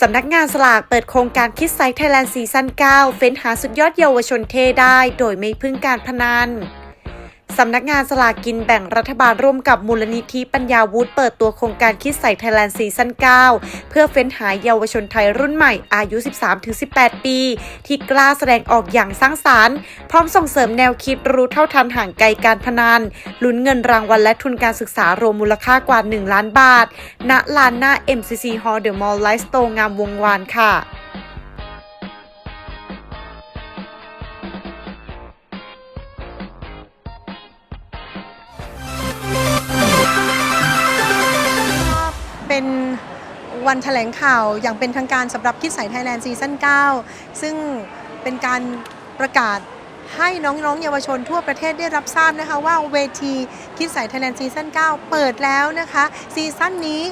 สำนักงานสลากเปิดโครงการคิดไซต์ไทยแลนด์ซีซั่น 9 เฟ้นหาสุดยอดเยาวชนเทได้ โดยไม่พึ่งการพนัน สำนักงานสลากกินแบ่งรัฐบาลร่วมกับมูลนิธิปัญญาวุฒิเปิดตัวโครงการคิดใส่ไทยแลนด์ซีซั่น 9 เพื่อเฟ้นหาเยาวชนไทยรุ่นใหม่อายุ 13-18 ปี ที่กล้าแสดงออกอย่างสร้างสารรค์ พร้อมส่งเสริมแนวคิดรู้เท่าทันห่างไกลการพนันลุ้นเงินรางวัลและทุนการศึกษารวมมูลค่ากว่า 1 ล้านบาท ณ ลานหน้า MCC Hall The Mall Life Store งามวงวานค่ะ เป็นวันแถลงข่าวอย่างเป็นทางการสำหรับคิดใส่ไทยแลนด์ซีซั่น9 ซึ่งเป็นการประกาศให้น้องๆ เยาวชนทั่วประเทศได้รับทราบนะคะว่าเวทีคิดใส่ไทยแลนด์ซีซั่น9 เปิดแล้วนะคะ ซีซั่นนี้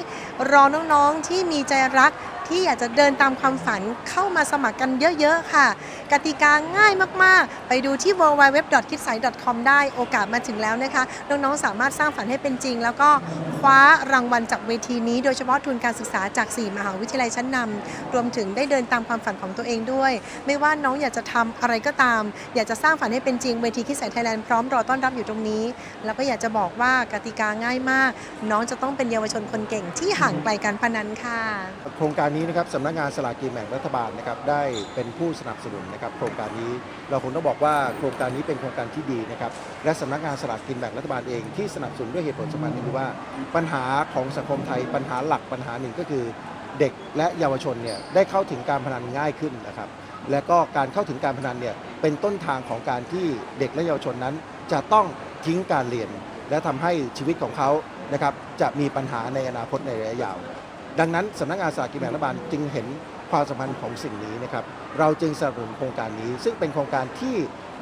รอน้องๆที่มีใจรัก ที่อยากจะเดินตามความฝันเข้ามาสมัครกันเยอะ ๆ ค่ะ กติกาง่ายมากๆ ไปดูที่ www.kidsai.com ได้โอกาสมาถึงแล้วนะคะ น้อง ๆ สามารถสร้างฝันให้เป็นจริง แล้วก็คว้ารางวัลจากเวทีนี้ โดยเฉพาะทุนการศึกษาจาก 4 มหาวิทยาลัยชั้นนำรวมถึงได้เดินตามความฝันของตัวเองด้วย ไม่ว่าน้องอยากจะทำอะไรก็ตาม อยากจะสร้างฝันให้เป็นจริงเวทีคิดใส่ไทยแลนด์พร้อมรอต้อนรับอยู่ตรงนี้ แล้วก็อยากจะบอกว่ากติกาง่ายมาก น้องจะต้องเป็นเยาวชนคนเก่งที่ห่างไกลการพนันค่ะ โครงการนี้นะครับสำนักงานสลากกินแบ่งรัฐบาลนะครับได้เป็นผู้สนับสนุนนะครับโครงการนี้เราคงต้องบอกว่าโครงการนี้เป็นโครงการที่ดีนะครับและสำนักงานสลากกินแบ่งรัฐบาลเองที่สนับสนุนด้วยเหตุผลสำคัญก็คือว่า ปัญหาของสังคมไทยปัญหาหลักปัญหาหนึ่งก็คือ เด็กและเยาวชนเนี่ยได้เข้าถึงการพนันง่ายขึ้นนะครับและก็การเข้าถึงการพนันเนี่ยเป็นต้นทางของการที่เด็กและเยาวชนนั้น จะต้องทิ้งการเรียน และทำให้ชีวิตของเขานะครับจะมีปัญหาในอนาคตในระยะยาว ดังนั้นสำนักงานสลากกินแบ่งรัฐบาลจึงเห็นความสำคัญของสิ่งนี้นะครับ เราจึงสนับสนุนโครงการนี้ ซึ่งเป็นโครงการที่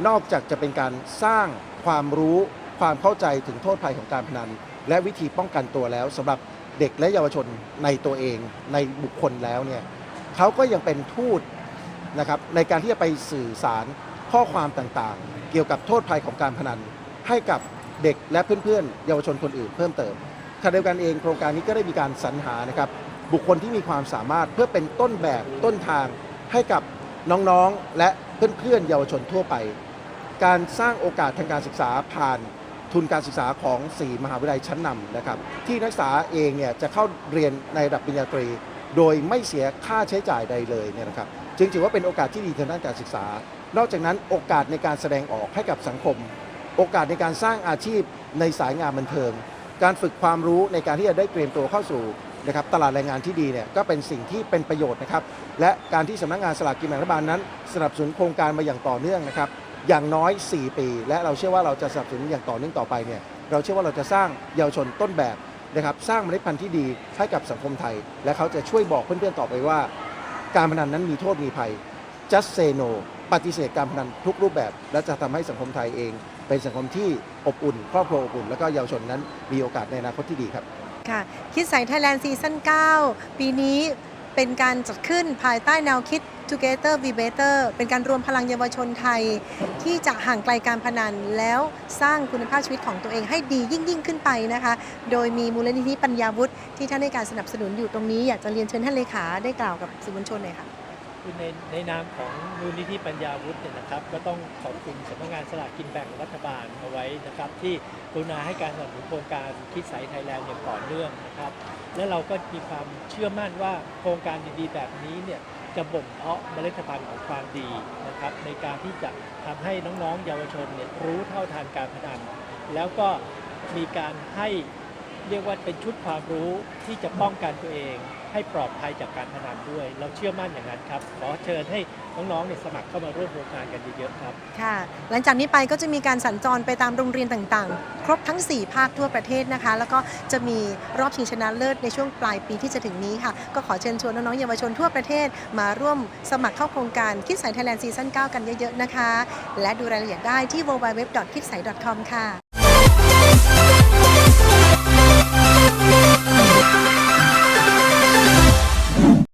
นอกจากจะเป็นการสร้างความรู้ความเข้าใจถึงโทษภัยของการพนัน และวิธีป้องกันตัวแล้วสำหรับเด็กและเยาวชนในตัวเองในบุคคลแล้วเนี่ยเขาก็ยังเป็นทูตนะครับในการที่จะไปสื่อสารข้อความต่างๆ เกี่ยวกับโทษภัยของการพนัน ให้กับเด็กและเพื่อนๆ เยาวชนคนอื่นเพิ่มเติม ขณะเดียวกันเองโครงการนี้ก็ได้มีการสรรหานะครับบุคคลที่มีความสามารถเพื่อเป็นต้นแบบต้นทางให้กับน้องๆ และเพื่อนๆเยาวชนทั่วไป การสร้างโอกาสทางการศึกษาผ่านทุนการศึกษาของ 4 มหาวิทยาลัยชั้นนำนะครับ ที่นักศึกษาเองเนี่ยจะเข้าเรียนในระดับปริญญาตรี โดยไม่เสียค่าใช้จ่ายใดเลยเนี่ยนะครับจึงถือว่าเป็นโอกาสที่ดีทางด้านการศึกษา นอกจากนั้นโอกาสในการแสดงออกให้กับสังคม โอกาสในการสร้างอาชีพในสายงานบันเทิง การฝึกความรู้ในการที่จะได้เตรียมตัวเข้าสู่นะครับตลาดแรงงานที่ดีเนี่ยก็เป็นสิ่งที่เป็นประโยชน์นะครับ และการที่สำนักงานสลากกินแบ่งรัฐบาลนั้น สนับสนุนโครงการมาอย่างต่อเนื่องนะครับ อย่างน้อย 4 ปี และเราเชื่อว่าเราจะสนับสนุนอย่างต่อเนื่องต่อไปเนี่ยเราเชื่อว่าเราจะสร้างเยาวชนต้นแบบนะครับ สร้างเมล็ดพันธุ์ที่ดีให้กับสังคมไทย และเขาจะช่วยบอกเพื่อนๆต่อไปว่า การพนันนั้นมีโทษมีภัย just say no ปฏิเสธการพนันทุกรูปแบบ และจะทำให้สังคมไทยเอง เป็นสังคมที่อบอุ่น ครอบครัวอบอุ่น แล้วก็เยาวชนนั้นมีโอกาสในอนาคตที่ดีครับ ค่ะ คิดใส่ไทยแลนด์ซีซั่น9 ปีนี้เป็นการจัดขึ้นภายใต้แนวคิด Together We Better เป็นการรวมพลังเยาวชนไทย ที่จะห่างไกลการพนันแล้วสร้างคุณภาพชีวิตของตัวเองให้ดียิ่งยิ่งขึ้นไปนะคะ โดยมีมูลนิธิปัญญาวุฒิที่ท่านให้การสนับสนุนอยู่ตรงนี้อยากจะเรียนเชิญท่านเลขาได้กล่าวกับสื่อมวลชนหน่อยค่ะ คือในในนามของมูลนิธิปัญญาวุฒิเนี่ยนะครับ ก็ต้องขอบคุณสำนักงานสลากกินแบ่งรัฐบาลเอาไว้นะครับ ที่กรุณาให้การสนับสนุนโครงการคิดใสไทยแลนด์อย่างต่อเนื่องนะครับ และเราก็มีความเชื่อมั่นว่าโครงการดีๆ แบบนี้เนี่ยจะบ่มเพาะเมล็ดพันธุ์ของความดีนะครับ ในการที่จะทำให้น้องๆ เยาวชนเนี่ยรู้เท่าทันการพนันแล้วก็มีการให้ เรียกว่าเป็นชุดความรู้ที่จะป้องกันตัวเอง ให้ปลอดภัยจากการพนันด้วย เราเชื่อมั่นอย่างนั้นครับ ขอเชิญให้น้องๆเนี่ยสมัครเข้ามาร่วมโครงการกันเยอะๆครับ ค่ะ หลังจากนี้ไปก็จะมีการสัญจรไปตามโรงเรียนต่างๆ ครบทั้ง 4 ภาคทั่วประเทศนะคะ แล้วก็จะมีรอบชิงชนะเลิศในช่วงปลายปีที่จะถึงนี้ค่ะ ก็ขอเชิญชวนน้องๆเยาวชนทั่วประเทศ มาร่วมสมัครเข้าโครงการคิดสายไทยแลนด์ซีซั่น9กันเยอะๆนะคะ และดูรายละเอียดได้ที่ www.kidsai.com ค่ะ